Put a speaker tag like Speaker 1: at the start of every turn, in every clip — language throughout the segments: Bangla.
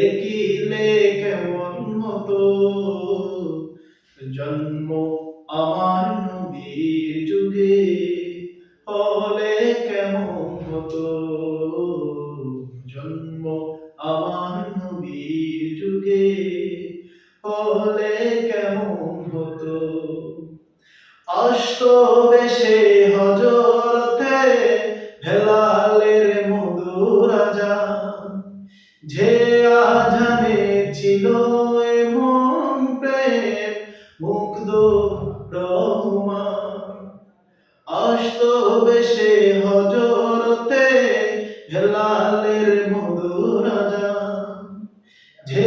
Speaker 1: দেখিলে কেমন হতো? জন্ম আমার নবীর যুগে হলে কেমন হতো? জন্ম আমার নবীর যুগে হলে কেমন হতো? অষ্টবেশে হজরতে যে আজানে ছিল এমন প্রেম, মুগ্ধ রহমান। বেশে হজরতে হেলালের মধুর যে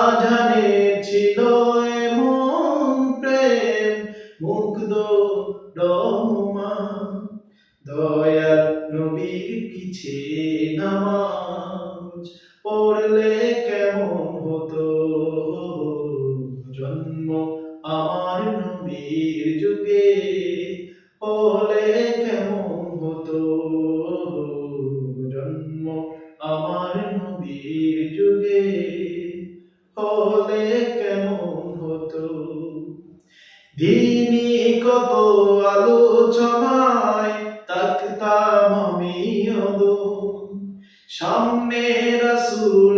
Speaker 1: আজানে ছিল এমন প্রেম, মুগ্ধ রহমান। দয়াল নবীর পিছে নামাজ পড়লে কেমন হতো? জন্ম আমার নবীর যুগে, হলে কেমন হতো? জন্ম আমার নবীর যুগে, হলে কেমন হতো? দিনই কত আলোচনায় তাকতাম আমি সামনে রসুল